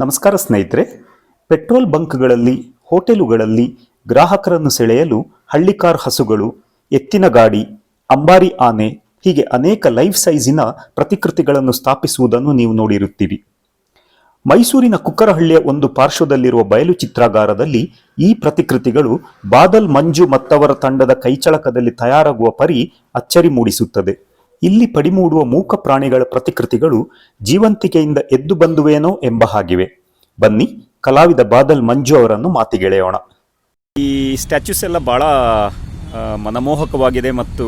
ನಮಸ್ಕಾರ ಸ್ನೇಹಿತರೆ. ಪೆಟ್ರೋಲ್ ಬಂಕ್ಗಳಲ್ಲಿ, ಹೋಟೆಲುಗಳಲ್ಲಿ ಗ್ರಾಹಕರನ್ನು ಸೆಳೆಯಲು ಹಳ್ಳಿಕಾರ್ ಹಸುಗಳು, ಎತ್ತಿನ ಗಾಡಿ, ಅಂಬಾರಿ ಆನೆ ಹೀಗೆ ಅನೇಕ ಲೈಫ್ ಸೈಜಿನ ಪ್ರತಿಕೃತಿಗಳನ್ನು ಸ್ಥಾಪಿಸುವುದನ್ನು ನೀವು ನೋಡಿರುತ್ತೀರಿ. ಮೈಸೂರಿನ ಕುಕ್ಕರಹಳ್ಳಿಯ ಒಂದು ಪಾರ್ಶ್ವದಲ್ಲಿರುವ ಬಯಲು ಚಿತ್ರಾಗಾರದಲ್ಲಿ ಈ ಪ್ರತಿಕೃತಿಗಳು ಬಾದಲ್ ಮಂಜು ಮತ್ತವರ ತಂಡದ ಕೈಚಳಕದಲ್ಲಿ ತಯಾರಾಗುವ ಪರಿ ಅಚ್ಚರಿ ಮೂಡಿಸುತ್ತದೆ. ಇಲ್ಲಿ ಪಡಿಮೂಡುವ ಮೂಕ ಪ್ರಾಣಿಗಳ ಪ್ರತಿಕೃತಿಗಳು ಜೀವಂತಿಕೆಯಿಂದ ಎದ್ದು ಬಂದುವೇನೋ ಎಂಬ ಹಾಗಿವೆ. ಬನ್ನಿ ಕಲಾವಿದ ಬಾದಲ್ ಮಂಜು ಅವರನ್ನು ಮಾತಿಗೆಳೆಯೋಣ. ಈ ಸ್ಟ್ಯಾಚ್ಯೂಸ್ ಎಲ್ಲ ಬಹಳ ಮನಮೋಹಕವಾಗಿದೆ ಮತ್ತು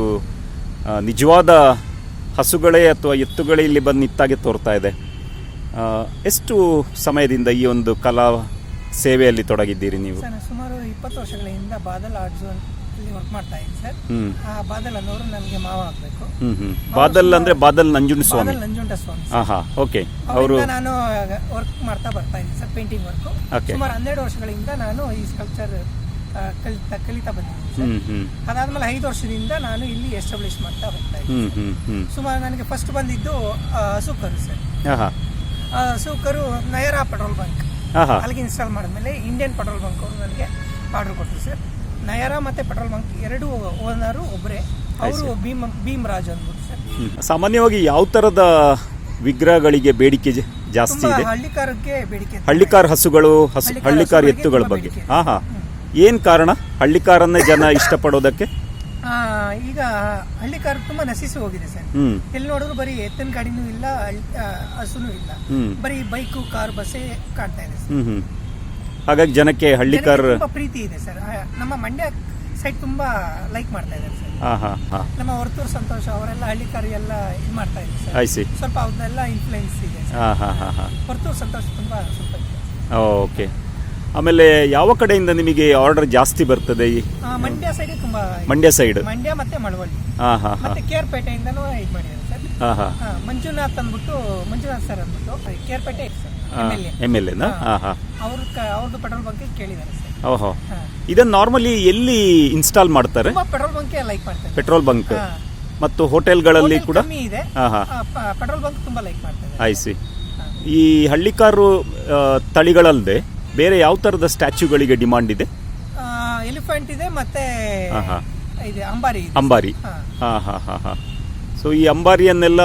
ನಿಜವಾದ ಹಸುಗಳೇ ಅಥವಾ ಎತ್ತುಗಳೇ ಇಲ್ಲಿ ಬಂದು ನಿತ್ತಾಗೆ ತೋರ್ತಾ ಇದೆ. ಎಷ್ಟು ಸಮಯದಿಂದ ಈ ಒಂದು ಕಲಾ ಸೇವೆಯಲ್ಲಿ ತೊಡಗಿದ್ದೀರಿ ನೀವು? ಸುಮಾರು ಇಪ್ಪತ್ತು ವರ್ಷಗಳಿಂದ ಬಾದಲ್ ಆರ್ಟ್ಸ್ ಅಲ್ಲಿ ವರ್ಕ್ ಮಾಡ್ತಾ ಇದ್ದೀನಿ ಸರ್. ಹ್ಮ್. ಆ ಬಾದಲ್ ಅನ್ನೋರು ನನಗೆ ಮಾವ ಆಗಬೇಕು. ಹ್ಮ್ ಹ್ಮ್. ಬಾದಲ್ ಅಂದ್ರೆ ಬಾದಲ್ ನಂಜುಂಡ ಸ್ವಾಮಿ. ಬಾದಲ್ ನಂಜುಂಡ ಸ್ವಾಮಿ ಹಾ ಹಾ ಓಕೆ. ಅವರು ಅವರಿಂದ ನಾನು ವರ್ಕ್ ಮಾಡ್ತಾ ಬರ್ತಾ ಇದ್ದೀನಿ ಸರ್ ಪೇಂಟಿಂಗ್ ವರ್ಕ್ Okay. ಸುಮಾರು ಹನ್ನೆರಡು ವರ್ಷಗಳಿಂದ ನಾನು ಈ ಸ್ಕಲ್ಪ್ಚರ್ ಕಲಿತಾ ಕಲಿತಾ ಬಂದಿದ್ದೀನಿ ಸರ್. ಹ್ಮ್ ಹ್ಮ್. ಅದಾದ್ಮೇಲೆ ಐದು ವರ್ಷದಿಂದ ನಾನು ಇಲ್ಲಿ ಎಸ್ಟಾಬ್ಲಿಷ್ ಮಾಡ್ತಾ ಬರ್ತಾ ಇದ್ದೀನಿ ಹ್ಮ್ ಹ್ಮ್ ಹ್ಮ್. ಸುಮಾರು ನನಗೆ ಫಸ್ಟ್ ಬಂದಿದ್ದು ಆ, ಸರ್. ಆಹಾ. ಆ, ನಯರಾ ಪೆಟ್ರೋಲ್ ಬಂಕ್. ಅಲ್ಲಿಗೆ ಇನ್ಸ್ಟಾಲ್ ಮಾಡಿದ್ಮೇಲೆ ಇಂಡಿಯನ್ ಪೆಟ್ರೋಲ್ ಬಂಕ್ ಅವರು ನನಗೆ ಆರ್ಡರ್ ಕೊಟ್ಟರು ಸರ್. ನಯರಾ ಮತ್ತೆ ಪೆಟ್ರೋಲ್ ಬಂಕ್ ಎರಡು ಓನರು ಒಬ್ಬರೇ ಅವರು ಭೀಮ್ ಭೀಮ್ ರಾಜ್ ಅಂದ್ಬಿಟ್ಟು ಸರ್. ಸಾಮಾನ್ಯವಾಗಿ ಯಾವ ತರದ ವಿಗ್ರಹಗಳಿಗೆ ಬೇಡಿಕೆ ಜಾಸ್ತಿ ಇದೆ? ಹಳ್ಳಿಕಾರಕ್ಕೆ ಬೇಡಿಕೆ ಹಳ್ಳಿಕಾರ ಹಸುಗಳು ಹಸು ಹಳ್ಳಿಕಾರ್ ಎತ್ತುಗಳ ಬಗ್ಗೆ. ಹಾ ಹಾ. ಏನ್ ಕಾರಣ? ಹಳ್ಳಿಕಾರನ್ನೇ ಜನ ಇಷ್ಟಪಡೋದಕ್ಕೆ? ಈಗ ಹಳ್ಳಿಕಾರ ತುಂಬಾ ನಶಿಸಿ ಹೋಗಿದೆ ಸರ್. ಎಲ್ಲಿ ನೋಡಿದ್ರು ಬರೀ ಎತ್ತಿನ ಗಾಡಿನೂ ಇಲ್ಲ ಹಸುನೂ ಇಲ್ಲ. ಬರೀ ಬೈಕು ಕಾರ್ ಬಸ್ಸೇ ಕಾಣ್ತಾ ಇದೆ ಸರ್. ಹಾಗಾಗಿ ಜನಕ್ಕೆ ಹಳ್ಳಿಕಾರ್ ತುಂಬಾ ಪ್ರೀತಿ ಇದೆ ಸರ್. ನಮ್ಮ ಮಂಡ್ಯ ಸೈಡ್ ತುಂಬಾ ಲೈಕ್ ಮಾಡ್ತಾ ಇದ್ದಾರೆ ಸರ್. ಹಾ ಹಾ ಹಾ. ನಮ್ಮ ಹೊರತೂರು ಸಂತೋಷ ಅವರೆಲ್ಲ ಹಳ್ಳಿಕಾರಿ ಎಲ್ಲ ಇದು ಮಾಡ್ತಾ ಇದ್ದಾರೆ ಸರ್. ಆಯ್ಸಿ ಸ್ವಲ್ಪ ಅವ್ರನ್ನೆಲ್ಲ ಇನ್ಫ್ಲುಯೆನ್ಸ್ ಇದೆ ಸರ್. ಹಾ ಹಾ ಹಾ ಹಾ. ಹೊರತೂರು ಸಂತೋಷ ತುಂಬಾ ಸ್ವಲ್ಪ ಇದೆ. ಓಕೆ ಆಮೇಲೆ ಯಾವ ಕಡೆಯಿಂದ ನಿಮಗೆ ಆರ್ಡರ್ ಜಾಸ್ತಿ ಬರ್ತದೆ ಈ ಆ, ಮಂಡ್ಯ ಸೈಡ್ ತುಂಬಾ ಇದೆ. ಮಂಡ್ಯ ಸೈಡ್ ಮಂಡ್ಯ ಮತ್ತೆ ಮಳವಳ್ಳಿ. ಹಾ ಹಾ ಹಾ. ಮತ್ತೆ ಕೇರ್ಪೇಟೆಯಿಂದನೂ ಇದು ಮಾಡಿದ್ದಾರೆ ಸರ್. ಹಾ ಹಾ. ಮಂಜುನಾಥ್ ಅಂದ್ಬಿಟ್ಟು ಮಂಜುನಾಥ್ ಸರ್ ಅಂದ್ಬಿಟ್ಟು Kerpete sir. M L A M L ಎನಾ ಅವ್ರದ್ದು ಪೆಟ್ರೋಲ್ ಬಂಕ್ ಕೇಳಿದ್ದಾರೆ ಸರ್. ಓಹೋ. ಇದನ್ನ ನಾರ್ಮಲಿ ಎಲ್ಲಿ ಇನ್ಸ್ಟಾಲ್ ಮಾಡ್ತಾರೆ? ಪೆಟ್ರೋಲ್ ಬಂಕ್ ಲೈಕ್ ಮಾಡ್ತಾರೆ. Petrol bunk. ಮತ್ತು ಹೋಟೆಲ್ಗಳಲ್ಲಿ ಕೂಡ? ಪೆಟ್ರೋಲ್ ಬಂಕ್ ತುಂಬಾ ಲೈಕ್ ಮಾಡ್ತಾರೆ. ಆಯ್ಸಿ ಈ ಹಳ್ಳಿಕಾರು ತಳಿಗಳಲ್ಲದೆ ಬೇರೆ ಯಾವ ತರದ ಸ್ಟ್ಯಾಚ್ಯೂಗಳಿಗೆ ಡಿಮಾಂಡ್ ಇದೆ? ಎಲಿಫೆಂಟ್ ಇದೆ ಮತ್ತೆ ಅಂಬಾರಿ ಅಂಬಾರಿ. ಹಾ. ಹಾ ಹಾ ಹಾ ಹಾ. ಸೊ ಈ ಅಂಬಾರಿಯನ್ನೆಲ್ಲ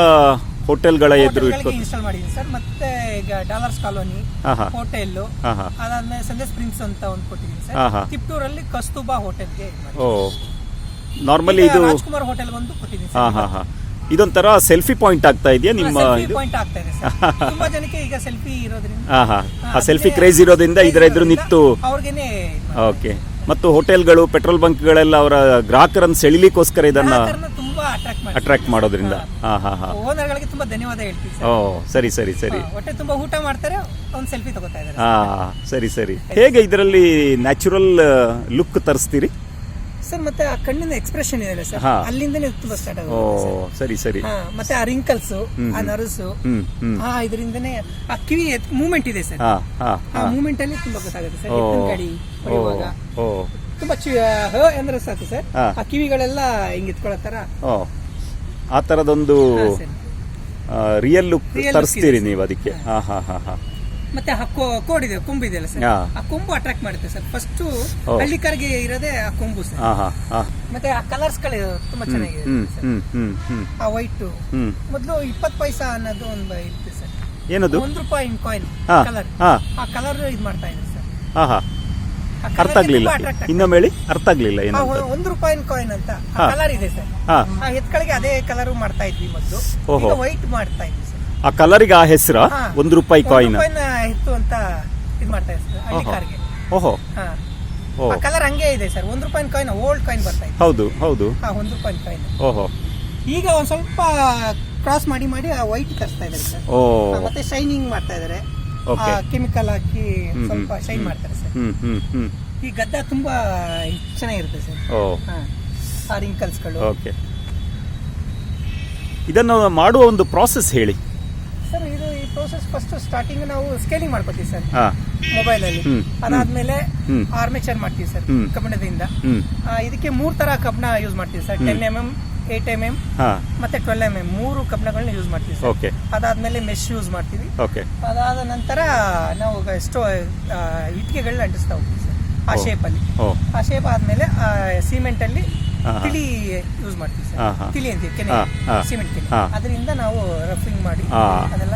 ಹೋಟೆಲ್ಗಳ ಎದುರು ಇಟ್ಕೊಂಡು ಇಟ್ಕೊ ಇನ್ಸ್ಟಾಲ್ ಮಾಡಿದ್ದೀನಿ ಸರ್. ಮತ್ತೆ ಈಗ ಡಾಲರ್ಸ್ ಕಾಲೋನಿ ಹೋಟೆಲ್ ಅದಾದ್ಮೇಲೆ ಸಂಜೆ ಸ್ಪ್ರಿಂಗ್ಸ್ ಅಂತ ಒಂದು ಕೊಟ್ಟಿದ್ದೀನಿ ಸರ್. ತಿಪ್ಟೂರಲ್ಲಿ ಕಸ್ತೂಬಾ ಹೋಟೆಲ್ಗೆ ಓ. ನಾರ್ಮಲಿ ಇದು ರಾಜ್ಕುಮಾರ್ ಹೋಟೆಲ್ ಒಂದು ಕೊಟ್ಟಿದ್ದೀನಿ ಹಾ ಹಾ ಹಾ ಇದೊಂಥರ ಸೆಲ್ಫಿ ಪಾಯಿಂಟ್ ಆಗ್ತಾ ಇದೆಯಾ ನಿಮ್ಮ ಇದು? ಪಾಯಿಂಟ್ ಆಗ್ತಾ ಇದೆ ಸರ್. ತುಂಬಾ ಜನಕ್ಕೆ ಈಗ ಸೆಲ್ಫಿ ಇರೋದ್ರಿಂದ ಆ ಸೆಲ್ಫಿ ಕ್ರೇಜ್ ಇರೋದ್ರಿಂದ ಇದರ ಎದುರು ನಿಂತು ಅವ್ರಿಗೇನೆ ಓಕೆ. ಮತ್ತು ಹೋಟೆಲ್ಗಳು ಪೆಟ್ರೋಲ್ ಬಂಕ್ಗಳೆಲ್ಲ ಅವರ ಗ್ರಾಹಕರನ್ನು ಸೆಳಿಲಿಕ್ಕೋಸ್ಕರ ಇದನ್ನ ತುಂಬಾ ಅಟ್ರಾಕ್ಟ್ ಮಾಡಿ ಅಟ್ರಾಕ್ಟ್ ಮಾಡೋದ್ರಿಂದ. ಹಾ. ಹಾ ಹಾ ಓನರ್ಗಳಿಗೆ ತುಂಬಾ ಧನ್ಯವಾದ ಹೇಳ್ತೀವಿ ಸರ್. ಓ ಸರಿ ಸರಿ ಸರಿ. ಹಾ, ಹೊಟ್ಟೆ ತುಂಬಾ ಊಟ ಮಾಡ್ತಾರೆ ಒಂದು ಸೆಲ್ಫಿ ತಗೋತಾ ಇದ್ದಾರೆ ಹಾ ಸರಿ. ಸರಿ ಹೇಗೆ ಇದರಲ್ಲಿ ನ್ಯಾಚುರಲ್ ಲುಕ್ ತರಿಸ್ತೀರಿ? ಸರ್ ಮತ್ತೆ ಆ ಕಣ್ಣಿನ ಎಕ್ಸ್ಪ್ರೆಷನ್ ಇದೆ ಸರ್ ಹಾ. ಅಲ್ಲಿಂದನೇ ತುಂಬಾ ಸ್ಟಾರ್ಟ್ ಓ ಆಗುತ್ತೆ ಸರಿ ಸರಿ. ಹಾ, ಮತ್ತೆ ಆ ರಿಂಕಲ್ಸ್ ಆ ನರಸು ಹ್ಮ್ ಹ್ಮ್. ಆ ಇದರಿಂದನೇ ಆ ಕಿವಿ ಮೂವ್ಮೆಂಟ್ ಇದೆ ಸರ್. ಹಾ ಹಾ ಆ ಮೂಮೆಂಟ್ ಅಲ್ಲಿ ತುಂಬಾ ಗೊತ್ತಾಗುತ್ತೆ ಸರ್ ಎತ್ತಿನ ಗಾಡಿ ಓ ಓ. ತುಂಬಾ ಹ ಅಂದ್ರೆ ಸಾಕು ಸರ್. ಹಾ. ಆ ಕಿವಿಗಳೆಲ್ಲ ಹಿಂಗ್ ಇತ್ಕೊಳ್ಳೋ ತರ ಓ ಆ ಥರದೊಂದು ಹಾ, sir. Real look Real look ತರಿಸ್ತೀರಿ ಇದೆ, ನೀವು ಅದಕ್ಕೆ. ಹಾ. ಹಾ ಹಾ ಹಾ ಮತ್ತೆ ಆ ಕೋ- ಕೋಡ್ ಇದೆ ಕೊಂಬು ಇದೆಯಲ್ಲ ಸರ್? ಹಾ. ಆ ಕೊಂಬು ಅಟ್ರಾಕ್ಟ್ ಮಾಡುತ್ತೆ ಸರ್. ಫಸ್ಟ್ ಓ. ಹಳ್ಳಿಕಾರಿಗೆ ಇರೋದೇ ಆ ಕೊಂಬು ಸರ್. ಹಾ ಹಾ ಹಾ. ಮತ್ತೆ ಆ ಕಲರ್ಸ್ಗಳು ತುಂಬಾ ಚೆನ್ನಾಗಿದೆ ಸರ್. ಹ್ಮ್ ಹ್ಮ್ ಹ್ಮ್. ಆ ವೈಟ್ ಹ್ಮ್. ಮೊದಲು ಇಪ್ಪತ್ತು ಪೈಸಾ ಅನ್ನೋದು ಒಂದು ಇರುತ್ತೆ ಸರ್. ಏನದು? ಒಂದ್ ರೂಪಾಯಿ ಕಾಯಿನ್ ಹಾ ಕಲರ್ ಹಾ. ಆ ಕಲರ್ ಇದು ಮಾಡ್ತಾ ಇದೆ ಸರ್. ಹಾ ಹಾ. ಅರ್ಥ ಆಗ್ಲಿಲ್ಲ. ಇನ್ನೊಮ್ಮೆ ಹೇಳಿ ಅರ್ಥ ಆಗ್ಲಿಲ್ಲ ಏನು ಒಂದು ರೂಪಾಯಿ ರೂಪಾಯಿನ ಕಾಯಿನ್ ಅಂತ. ಕಲರ್ ಇದೆ ಸರ್. ಆ ಎತ್ಕಳಿಗೆ ಅದೇ ಕಲರ್ ಮಾಡ್ತಾ ಇದ್ವಿ ಮೊದಲು. ಓಹೋ. ವೈಟ್ ಮಾಡ್ತಾ ಇದ್ವಿ ಸರ್. ಆ ಕಲರಿಗೆ ಆ ಹೆಸರ. ಒಂದು ರೂಪಾಯಿ ಕಾಯಿನ್ ಇತ್ತು ಅಂತ ಇದು ಮಾಡ್ತಾ ಇದ್ದೀವಿ ಓಹೋ. ಕಲರ್ ಹಂಗೆ ಇದೆ ಸರ್. ಒಂದು ರೂಪಾಯಿ ಕಾಯಿನ್ ಓಲ್ಡ್ ಕಾಯಿನ್ ಬರ್ತಾ ಇದೆ ಹೌದು ಹೌದು. ಒಂದು ರೂಪಾಯಿ ಕಾಯಿನ್ ಓಹೋ. ಈಗ ಒಂದು ಸ್ವಲ್ಪ ಕ್ರಾಸ್ ಮಾಡಿ ಮಾಡಿ ಆ ವೈಟ್ ತರಿಸ್ತಾ ಇದ್ದಾರೆ ಸರ್. ಮತ್ತೆ ಶೈನಿಂಗ್ ಮಾಡ್ತಾ ಇದ್ದಾರೆ. ಕೆಮಿಕಲ್ ಹಾಕಿ ಸ್ವಲ್ಪ ಶೈನ್ ಮಾಡ್ತಾರೆ ಸರ್. ಈ ಗದ್ದ ತುಂಬಾ ಚೆನ್ನಾಗಿರುತ್ತೆ ಸರ್. ಆ ರಿಂಕಲ್ಸ್ಗಳು ಓಕೆ ಇದನ್ನು ಮಾಡುವ ಒಂದು ಪ್ರಾಸೆಸ್ ಹೇಳಿ. ಸರ್ ಇದು ಈ ಪ್ರೋಸೆಸ್ ಫಸ್ಟ್ ಸ್ಟಾರ್ಟಿಂಗ್ ನಾವು ಸ್ಕೇಲಿಂಗ್ ಮಾಡ್ಕೋತೀವಿ ಸರ್. ಮೊಬೈಲ್ ಅಲ್ಲಿ. ಅದಾದ್ಮೇಲೆ ಆರ್ಮೆಚರ್ ಮಾಡ್ತೀವಿ ಸರ್. ಕಬ್ಬಿಣದಿಂದ. ಇದಕ್ಕೆ ಮೂರ್ ತರ ಕಬ್ಬಿಣ ಯೂಸ್ ಮಾಡ್ತೀವಿ sir. Ten M M eight M M ಮತ್ತೆ ಟ್ವೆಲ್ ಎಂ ಎಂ ಮೂರು ಕಬ್ಣಗಳನ್ನ ಯೂಸ್ ಮಾಡ್ತೀವಿ ಓಕೆ ಅದಾದ್ಮೇಲೆ ಮೆಶ್ ಯೂಸ್ ಮಾಡ್ತೀವಿ. ಓಕೆ ಅದಾದ ನಂತರ ನಾವು ಎಷ್ಟೋ ಇಟ್ಟಿಗೆಗಳನ್ನ ಅಂಟಿಸ್ತಾ ಹೋಗ್ತೀವಿ ಸರ್. ಆ ಶೇಪ್ ಶೇಪಲ್ಲಿ ಓ ಆ ಶೇಪ್ ಆದ್ಮೇಲೆ ಸಿಮೆಂಟ್ ಅಲ್ಲಿ. ತಿಳಿ ಯೂಸ್ ಮಾಡ್ತೀವಿ ಸರ್. ತಿಳಿ ಅಂತ ಕೆನೆ. ಸಿಮೆಂಟ್ ಕೆನೆ. ಅದರಿಂದ ನಾವು ರಫಿಂಗ್ ಮಾಡಿ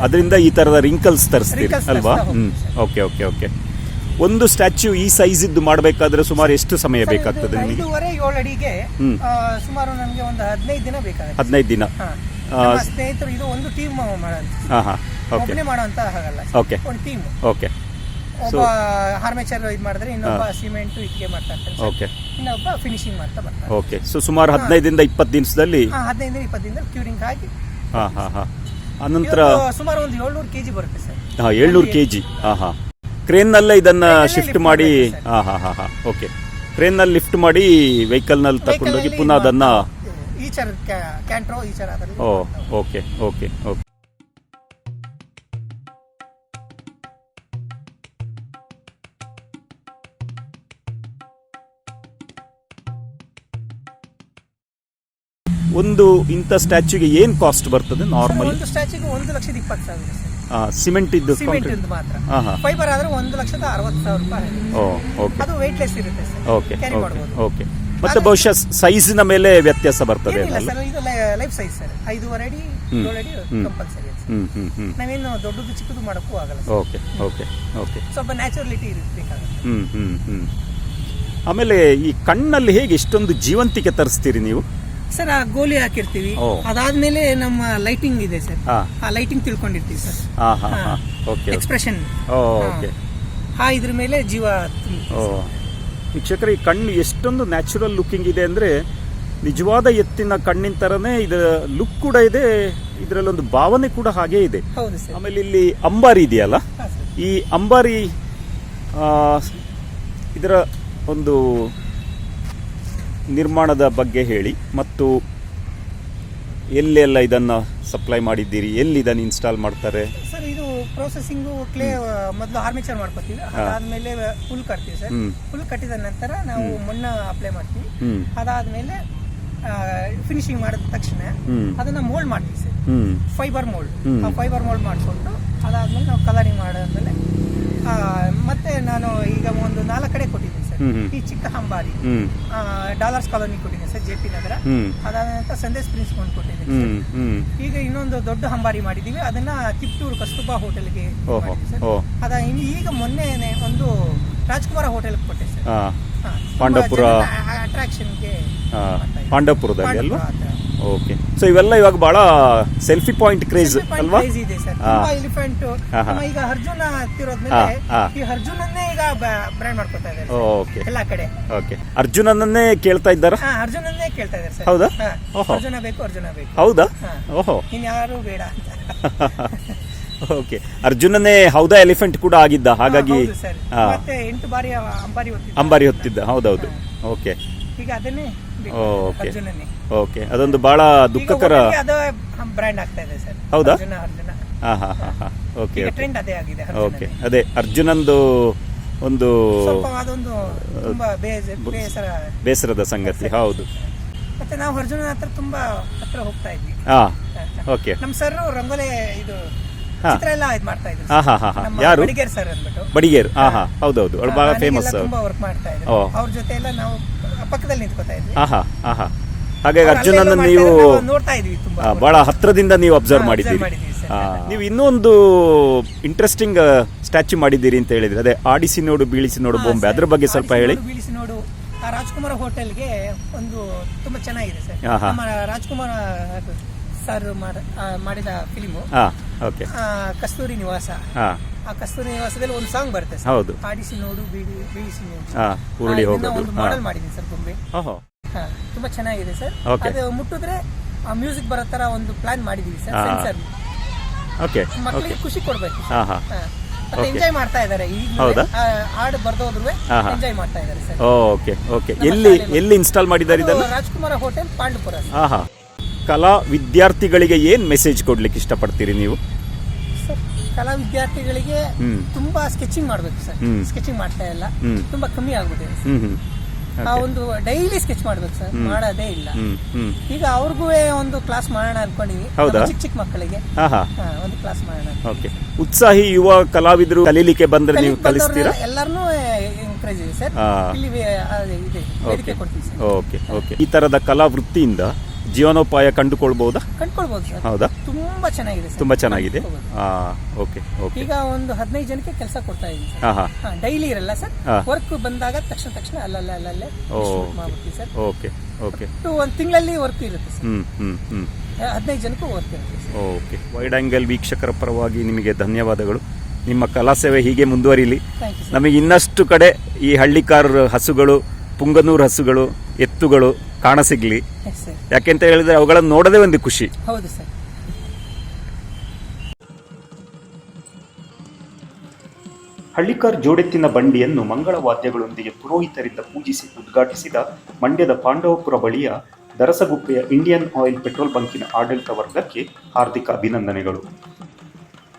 ಅದರಿಂದ ಈ ತರದ ರಿಂಕಲ್ಸ್ ತರಿಸ್ತೀವಿ ಅಲ್ವಾ? ಓಕೆ ಓಕೆ ಓಕೆ ಒಂದು ಸ್ಟ್ಯಾಚ್ಯೂ ಈ ಸೈಜ್ ಇದ್ದು ಮಾಡಬೇಕಾದ್ರೆ ಸುಮಾರು ಎಷ್ಟು ಸಮಯ ಬೇಕಾಗ್ತದೆ ನಿಮಗೆ? ಐದೂವರೆ ಏಳು ಅಡಿಗೆ ಹ್ಮ್. ಆ, ಸುಮಾರು ನನಗೆ ಒಂದು ಹದಿನೈದು ದಿನ ಬೇಕಾಗುತ್ತೆ. ಹದಿನೈದು ದಿನ. ಹಾ. ಆ, ನಮ್ಮ ಸ್ನೇಹಿತರು ಇದು ಒಂದು ಟೀಮ್ ಮಾಡೋದು ಹಾ ಹಾ. ಓಕೆ ಒಬ್ಬನೇ ಓಕೆ ಒಂದು ಟೀಮ್ ಓಕೆ ಒಬ್ಬ ಹಾರ್ಮೇಚರ್ ಇದು ಮಾಡಿದ್ರೆ ಇನ್ನೊಬ್ಬ ಸಿಮೆಂಟ್ ಇಟ್ಟಿಗೆ ಮಾಡ್ತಾ. ಓಕೆ ಇನ್ನೊಬ್ಬ ಫಿನಿಶಿಂಗ್ ಮಾಡ್ತಾ ಬರ್ತಾರೆ ಓಕೆ ಸೊ ಸುಮಾರು ಹದಿನೈದರಿಂದ ಇಪ್ಪತ್ತು ದಿವಸದಲ್ಲಿ ಹಾ, ಹದಿನೈದು ಇಪ್ಪತ್ತು ದಿನದಲ್ಲಿ ಕ್ಯೂರಿಂಗ್ ಹಾಕಿ ಹಾ ಹಾ ಹಾ. ಅನಂತರ ಇವತ್ತು ಸುಮಾರು ಒಂದು ಏಳ್ನೂರು ಕೆಜಿ ಬರುತ್ತೆ ಸರ್. ಹಾ ಏಳ್ನೂರು ಕೆ ಜಿ ಹಾ ಹಾ. ಕ್ರೇನ್ನಲ್ಲೇ ಇದನ್ನ ಶಿಫ್ಟ್ ಮಾಡಿ ಹಾ ಹಾ ಹಾ ಹಾ. ಓಕೆ ಕ್ರೇನ್ನಲ್ಲಿ ಲಿಫ್ಟ್ ಮಾಡಿ ವೆಹಿಕಲ್ನಲ್ಲಿ ತಗೊಂಡೋಗಿ ಪುನಃ ಅದನ್ನ ಕ್ಯಾಂಟ್ರೋ ಅದರಲ್ಲಿ ಓ ಓಕೆ ಓಕೆ ಓಕೆ ಒಂದು ಇಂಥ ಸ್ಟ್ಯಾಚ್ಯೂಗೆ ಏನು ಕಾಸ್ಟ್ ಬರ್ತದೆ ನಾರ್ಮಲ್ ಒಂದು ಸ್ಟ್ಯಾಚ್ಯೂಗೆ ಒಂದು ಲಕ್ಷದ ಇಪ್ಪತ್ತು ಸಾವಿರ ಸಿಮೆಂಟ್ ಇದ್ದು ಸಿಮೆಂಟ್? ಮಾತ್ರ. ಹಾ ಹಾ. ಫೈಬರ್ ಆದ್ರೆ ಒಂದು ಲಕ್ಷದ ಅರವತ್ತು ಸಾವಿರ ರೂಪಾಯಿ ಓ ಓಕೆ. ಅದು ವೆಯ್ಟ್ಲೆಸ್ ಇರುತ್ತೆ ಸರ್. ಓಕೆ ಕ್ಯಾರಿ ಓಕೆ ಮಾಡ್ಬೋದು. ಓಕೆ. ಮತ್ತೆ ಬಹುಶಃ ಸೈಜಿನ ಮೇಲೆ ವ್ಯತ್ಯಾಸ ಬರ್ತದೆ ಏನಿಲ್ಲ ಅಲ್ಲ ಸರ್ ಇದು ಲೈಫ್ ಸೈಜ್ ಸರ್. ಐದೂವರೆ ಅಡಿ ಹ್ಮ್. ಏಳು ಅಡಿ ಹ್ಮ್. ಕಂಪಲ್ಸರಿ ಹ್ಮ್ ಹ್ಮ್ ಹ್ಮ್. ನಾವೇನು ದೊಡ್ಡದು ಚಿಕ್ಕದು ಮಾಡೋಕ್ಕೂ ಆಗಲ್ಲ ಸರ್. Okay okay okay. ಸ್ವಲ್ಪ ನ್ಯಾಚುರಲಿಟಿ ಇರಬೇಕಾಗುತ್ತೆ. ಹ್ಮ್ ಹ್ಮ್ ಹ್ಮ್. ಆಮೇಲೆ ಈ ಕಣ್ಣಲ್ಲಿ ಹೇಗೆ ಇಷ್ಟೊಂದು ಜೀವಂತಿಕೆ ತರಿಸ್ತೀರಿ ನೀವು? ಸರ್ ಆ ಗೋಲಿ ಹಾಕಿರ್ತೀವಿ. ಓ. ಅದಾದ್ಮೇಲೆ ನಮ್ಮ ಲೈಟಿಂಗ್ ಇದೆ ಸರ್. ಹಾ. ಆ ಲೈಟಿಂಗ್ ತಿಳ್ಕೊಂಡಿರ್ತೀವಿ ಸರ್. ಹಾ ಹಾ ಹಾ. ಓಕೆ ಎಕ್ಸ್ಪ್ರೆಷನ್ ಓ ಓಕೆ ಆ ಇದ್ರ ಮೇಲೆ ಜೀವ ತುಂಬಿ- ಓ. ವೀಕ್ಷಕರ ಈ ಕಣ್ಣು ಎಷ್ಟೊಂದು ನ್ಯಾಚುರಲ್ ಲುಕಿಂಗ್ ಇದೆ ಅಂದ್ರೆ ನಿಜವಾದ ಎತ್ತಿನ ಕಣ್ಣಿನ ತರನೇ ಇದರ ಲುಕ್ ಕೂಡ ಇದೆ ಇದರಲ್ಲೊಂದು ಭಾವನೆ ಕೂಡ ಹಾಗೇ ಇದೆ. ಹೌದು ಸರ್. ಆಮೇಲೆ ಇಲ್ಲಿ ಅಂಬಾರಿ ಇದೆಯಲ್ಲ? ಹಾ ಸರ್. ಈ ಅಂಬಾರಿ ಆ, ಇದರ ಒಂದು ನಿರ್ಮಾಣದ ಬಗ್ಗೆ ಹೇಳಿ ಮತ್ತು ಎಲ್ಲೆಲ್ಲ ಇದನ್ನು ಸಪ್ಲೈ ಮಾಡಿದ್ದೀರಿ? ಎಲ್ಲಿ ಇದನ್ನು ಇನ್ಸ್ಟಾಲ್ ಮಾಡ್ತಾರೆ? ಸರ್ ಇದು ಪ್ರೊಸೆಸಿಂಗ್ ಕ್ಲೇ ಮೊದಲು ಆರ್ಮೇಚರ್ ಮಾಡ್ಕೊತೀವಿ. ಅದಾದ್ಮೇಲೆ ಫುಲ್ ಕಟ್ತೀವಿ ಸರ್. ಫುಲ್ ಹುಲ್ ಕಟ್ಟಿದ ನಂತರ ನಾವು ಮಣ್ಣ ಅಪ್ಲೈ ಮಾಡ್ತೀವಿ. ಅದಾದ್ಮೇಲೆ ಫಿನಿಶಿಂಗ್ ಮಾಡಿದ ತಕ್ಷಣ ಅದನ್ನ ಮೋಲ್ಡ್ ಮಾಡ್ತೀವಿ ಸರ್. Fibre mould. ಆ ಫೈಬರ್ ಮೋಲ್ಡ್ ಮಾಡಿಕೊಂಡು ಅದಾದ್ಮೇಲೆ ನಾವು ಕಲರಿಂಗ್ ಮಾಡಿದ್ಮೇಲೆ ಮತ್ತೆ ನಾನು ಈಗ ಒಂದು ನಾಲ್ಕು ಕಡೆ ಕೊಟ್ಟಿದ್ದೀನಿ. ಈ ಚಿಕ್ಕ ಹಂಬಾರಿ ಡಾಲರ್ಸ್ ಕಾಲೋನಿ ಕೊಟ್ಟಿದ್ದೀನಿ ಸರ್ ಜೆ ಪಿ ನಗರ. ಅದಾದ ನಂತರ ಸಂದೇಶ್ ಪ್ರಿನ್ಸ್ ಒಂದು ಕೊಟ್ಟಿದ್ದೀನಿ ಈಗ ಇನ್ನೊಂದು ದೊಡ್ಡ ಹಂಬಾರಿ ಮಾಡಿದೀವಿ ಅದನ್ನ ತಿಪ್ಟೂರು ಕಸ್ತೂಬಾ ಹೋಟೆಲ್ಗೆ ಅದ ಈಗ ಮೊನ್ನೆ ಒಂದು ರಾಜ್ಕುಮಾರ ಹೋಟೆಲ್ ಕೊಟ್ಟೆ ಸರ್. ಪಾಂಡವಪುರ. ಅಟ್ರಾಕ್ಷನ್ಗೆ ಪಾಂಡವಪುರದಲ್ಲಿ ಅಲ್ವಾ. ಓಕೆ ಸೊ ಇವೆಲ್ಲ ಇವಾಗ ಬಹಳ ಸೆಲ್ಫಿ ಪಾಯಿಂಟ್ ಕ್ರೇಜ್ ಅಲ್ವಾ? ಇದೆ ಸರ್. ಎಲಿಫೆಂಟ್. ಈಗ ಅರ್ಜುನ ಹಾ. ಈ ಅರ್ಜುನನ್ನೇ ಈಗ ಬ್ರ್ಯಾಂಡ್ ಮಾಡ್ಕೊತಾ ಇದ್ದಾರೆ ಓಕೆ ಎಲ್ಲಾ ಕಡೆ. ಓಕೆ ಅರ್ಜುನನನ್ನೇ ಕೇಳ್ತಾ ಇದ್ದಾರಾ? ಹಾ ಅರ್ಜುನನ್ನೇ ಕೇಳ್ತಾ ಇದ್ದಾರೆ ಸರ್. ಹೌದಾ? ಓಹೋ. ಅರ್ಜುನ ಬೇಕು ಅರ್ಜುನ ಬೇಕು. ಹೌದಾ. ಓಹೋ. ಇನ್ಯಾರು ಬೇಡ ಅಂತ. ಓಕೆ ಅರ್ಜುನನೇ ಹೌದಾ ಎಲಿಫೆಂಟ್ ಕೂಡ ಆಗಿದ್ದ? ಹಾಗಾಗಿ ಸರ್. ಮತ್ತೆ ಎಂಟು ಬಾರಿ ಅಂಬಾರಿ ಹೊತ್ತಿದ್ದ. ಅಂಬಾರಿ ಹೊತ್ತಿದ್ದ. ಹೌದೌದು. ಓಕೆ ಈಗ ಅದನ್ನೇ ಓಕೆ. ಓಕೆ ಅದೊಂದು ಬಹಳ ದುಃಖಕರ ಅದು ಬ್ರ್ಯಾಂಡ್ ಆಗ್ತಾ ಇದೆ ಸರ್. ಹೌದಾ? ಅರ್ಜುನ ಅರ್ಜುನ. ಹಾ ಹಾ ಹಾ. ಹಾ. ಓಕೆ ಈಗ ಟ್ರೆಂಡ್ ಅದೇ ಆಗಿದೆ ಓಕೆ. ಅದೇ ಅರ್ಜುನಂದು ಒಂದು ಸ್ವಲ್ಪ ಅದೊಂದು ತುಂಬಾ ಬೇಜ- ಬೇಸರ. ಬೇಸರದ ಸಂಗತಿ ಹೌದು. ಮತ್ತೆ ನಾವು ಅರ್ಜುನ ಹತ್ರ ತುಂಬಾ ಹತ್ರ ಹೋಗ್ತಾ ಇದ್ವಿ. ಹಾ ಓಕೆ ನಮ್ ಸರ್ ರಂಗೋಲಿ ಇದು. ಚಿತ್ರ ಎಲ್ಲ ಇದು ಮಾಡ್ತಾ ಇದ್ರು ಯಾರು? ಬಡಿಗೇರ್ ಸರ್ ಅಂದ್ಬಿಟ್ಟು. ಬಡಿಗೇರ್. ಹಾ ಹಾ. ಹೌದೌದು. ಅವ್ರು ಬಹಳ ಫೇಮಸ್ ತುಂಬಾ ವರ್ಕ್ ಮಾಡ್ತಾ ಇದ್ರು. ಅವ್ರ ಜೊತೆ ಎಲ್ಲ ನಾವು ಪಕ್ಕದಲ್ಲಿ ನಿಂತ್ಕೋತಾ ಇದ್ವಿ. ಹಾ ಹಾ ಹಾ ಹಾಗಾಗಿ ಅರ್ಜುನನ್ನ ನೀವು ನೋಡ್ತಾ ಇದ್ವಿ ತುಂಬಾ ಬಹಳ ಹತ್ರದಿಂದ ನೀವು ಅಬ್ಸರ್ವ್ ಮಾಡಿದ್ದೀರಿ. ನೀವು ಇನ್ನೊಂದು ಇಂಟ್ರೆಸ್ಟಿಂಗ್ ಸ್ಟ್ಯಾಚ್ಯೂ ಮಾಡಿದ್ದೀರಿ ಅಂತ ಹೇಳಿದ್ರೆ. ಅದೇ ಆಡಿಸಿ ನೋಡು ಬೀಳಿಸಿ ನೋಡು ಬೊಂಬೆ. ಅದ್ರ ಬಗ್ಗೆ ಸ್ವಲ್ಪ ಹೇಳಿ. ಬೀಳಿಸಿ ನೋಡು. ರಾಜ್ಕುಮಾರ್ ಹೋಟೆಲ್ಗೆ ಒಂದು ತುಂಬಾ ಚೆನ್ನಾಗಿದೆ ಸರ್. ರಾಜ್ಕುಮಾರ್ ಸರ್ ಮಾಡಿದ ಫಿಲಿಮು. ಓಕೆ. ಕಸ್ತೂರಿ ನಿವಾಸ. ಆ ಕಸ್ತೂರಿ ನಿವಾಸದಲ್ಲಿ ಒಂದು ಸಾಂಗ್ ಬರುತ್ತೆ ಹೌದು. ಆಡಿಸಿ ನೋಡು ಬೀಡಿ ಬೀಳಿಸಿ ನೋಡು. ಒಂದು ಮಾಡೆಲ್ ಮಾಡಿದ್ದೀನಿ ಸರ್ ಹಾ, ತುಂಬಾ ಚೆನ್ನಾಗಿದೆ ಸರ್. ಅದು ಮುಟ್ಟಿದ್ರೆ ಆ ಮ್ಯೂಸಿಕ್ ಬರೋ ತರ ಒಂದು ಪ್ಲಾನ್ ಮಾಡಿದೀವಿ ಸರ್. ಸೆನ್ಸರ್. ಓಕೆ ಮಕ್ಕಳಿಗೆ ಖುಷಿ ಕೊಡ್ಬೇಕು. ಮತ್ತೆ ಎಂಜಾಯ್ ಮಾಡ್ತಾ ಇದ್ದಾರೆ. ಈಗ ಹೌದಾ? ಹಾಡು ಬರ್ದೋದ್ರು. ಎಂಜಾಯ್ ಮಾಡ್ತಾ ಇದ್ದಾರೆ ಸರ್. Okay okay. ಎಲ್ಲಿ ಎಲ್ಲಿ ಇನ್ಸ್ಟಾಲ್ ಮಾಡಿದ್ದಾರೆ ಇದನ್ನು? Rajkumar hotel Pandupura sir. ಹಾ ಹಾ ಕಲಾ ವಿದ್ಯಾರ್ಥಿಗಳಿಗೆ ಏನ್ ಮೆಸೇಜ್ ಕೊಡ್ಲಿಕ್ಕೆ ಇಷ್ಟಪಡ್ತೀರಿ ನೀವು? ಸರ್ ಕಲಾ ವಿದ್ಯಾರ್ಥಿಗಳಿಗೆ ಹ್ಮ್. ತುಂಬಾ ಸ್ಕೆಚಿಂಗ್ ಮಾಡ್ಬೇಕು ಸರ್. ಹ್ಮ್. ಸ್ಕೆಚಿಂಗ್ ಮಾಡ್ತಾ ಇಲ್ಲ. ಹ್ಮ್. ತುಂಬಾ ಕಮ್ಮಿ ಆಗ್ಬಿಟ್ಟಿದೆ ಸರ್. ಹ್ಮ್ ಹ್ಮ್. ಆ ಒಂದು ಡೈಲಿ ಸ್ಕೆಚ್ ಮಾಡ್ಬೇಕು ಸರ್. ಮಾಡೋದೇ ಇಲ್ಲ. ಹ್ಮ್ ಹ್ಮ್. ಈಗ ಅವ್ರಿಗೂ ಒಂದು ಕ್ಲಾಸ್ ಮಾಡೋಣ ಅನ್ಕೊಂಡಿವಿ ಹೌದಾ? ನಮ್ಮ ಚಿಕ್ಕ ಚಿಕ್ಕ ಮಕ್ಕಳಿಗೆ. ಹಾ ಹಾ ಹಾ, ಒಂದು ಕ್ಲಾಸ್ ಮಾಡೋಣ ಓಕೆ ಉತ್ಸಾಹಿ ಯುವ ಕಲಾವಿದರು ಕಲೀಲಿಕ್ಕೆ ಬಂದ್ರೆ ನೀವು ಕಲಿಸ್ತೀರಾ? ಎಲ್ಲರನ್ನೂ ಎನ್ಕರೇಜ್ ಇದೆ ಸರ್. ಹಾ. ಇಲ್ಲಿ ವೆ- ಇದೆ ವೇದಿಕೆ ಕೊಡ್ತೀವಿ ಸರ್. ಓಕೆ ಓಕೆ ಈ ತರದ ಕಲಾ ವೃತ್ತಿಯಿಂದ ಜೀವನೋಪಾಯ ಕಂಡುಕೊಳ್ಬಹುದಾ ಕಂಡ್ಕೊಳ್ಬೋದು ಸರ್. ಹೌದಾ? ತುಂಬಾ ಚೆನ್ನಾಗಿದೆ ಸರ್. ತುಂಬಾ ಚೆನ್ನಾಗಿದೆ. ಆ, ಓಕೆ ಓಕೆ. ಈಗ ಒಂದು ಹದಿನೈದು ಜನಕ್ಕೆ ಕೆಲಸ ಕೊಡ್ತಾ ಇದ್ದೀನಿ ಹಾ ಹಾ ಡೈಲಿ ಇರಲ್ಲ ಸರ್. ಹಾ. ವರ್ಕ್ ಬಂದಾಗ ತಕ್ಷಣ ತಕ್ಷಣ ಅಲ್ಲಲ್ಲೇ ಅಲ್ಲಲ್ಲೇ ಓ. distribute ಮಾಡ್ಬಿಡ್ತೀವಿ ಸರ್. Okay okay. ಟು ಒಂದು ತಿಂಗಳಲ್ಲಿ ವರ್ಕ್ ಇರುತ್ತೆ ಸರ್. ಹ್ಮ್ ಹ್ಮ್ ಹ್ಮ್. ಹದಿನೈದು ಜನಕ್ಕೂ ವರ್ಕ್ ಇರುತ್ತೆ ಸರ್. ಓಕೆ. ವೈಡ್ ಆಂಗಲ್ ವೀಕ್ಷಕರ ಪರವಾಗಿ ನಿಮಗೆ ಧನ್ಯವಾದಗಳು. ನಿಮ್ಮ ಕಲಾ ಸೇವೆ ಹೀಗೆ ಮುಂದುವರಿಲಿ. ಥ್ಯಾಂಕ್ ಯು ಸರ್ ನಮಗೆ ಇನ್ನಷ್ಟು ಕಡೆ ಈ ಹಳ್ಳಿಕಾರ್ ಹಸುಗಳು ಪುಂಗನೂರು ಹಸುಗಳು ಎತ್ತುಗಳು ಕಾಣಸಿಗ್ಲಿ ಎಸ್ ಸರ್ ಯಾಕೆಂತ ಹೇಳಿದ್ರೆ ಅವುಗಳನ್ನು ನೋಡದೆ ಒಂದು ಖುಷಿ. ಹೌದು ಸರ್ ಹಳ್ಳಿಕಾರ್ ಜೋಡೆತ್ತಿನ ಬಂಡಿಯನ್ನು ಮಂಗಳ ವಾದ್ಯಗಳೊಂದಿಗೆ ಪುರೋಹಿತರಿಂದ ಪೂಜಿಸಿ ಉದ್ಘಾಟಿಸಿದ ಮಂಡ್ಯದ ಪಾಂಡವಪುರ ಬಳಿಯ ದರಸಗುಪ್ಪೆಯ ಇಂಡಿಯನ್ ಆಯಿಲ್ ಪೆಟ್ರೋಲ್ ಬಂಕಿನ ಆಡಳಿತ ವರ್ಗಕ್ಕೆ ಹಾರ್ದಿಕ ಅಭಿನಂದನೆಗಳು.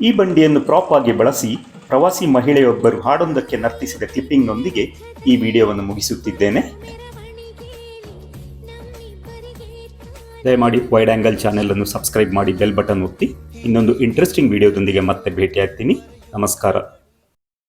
ಈ ಬಂಡಿಯನ್ನು ಪ್ರಾಪ್ ಆಗಿ ಬಳಸಿ ಪ್ರವಾಸಿ ಮಹಿಳೆಯೊಬ್ಬರು ಹಾಡೊಂದಕ್ಕೆ ನರ್ತಿಸಿದ ಕ್ಲಿಪ್ಪಿಂಗ್ನೊಂದಿಗೆ ಈ ವಿಡಿಯೋವನ್ನು ಮುಗಿಸುತ್ತಿದ್ದೇನೆ. ದಯಮಾಡಿ ವೈಡ್ ಆ್ಯಂಗಲ್ ಚಾನೆಲನ್ನು ಸಬ್ಸ್ಕ್ರೈಬ್ ಮಾಡಿ ಬೆಲ್ ಬಟನ್ ಒತ್ತಿ ಇನ್ನೊಂದು ಇಂಟ್ರೆಸ್ಟಿಂಗ್ ವಿಡಿಯೋದೊಂದಿಗೆ ಮತ್ತೆ ಭೇಟಿಯಾಗ್ತೀನಿ. ನಮಸ್ಕಾರ.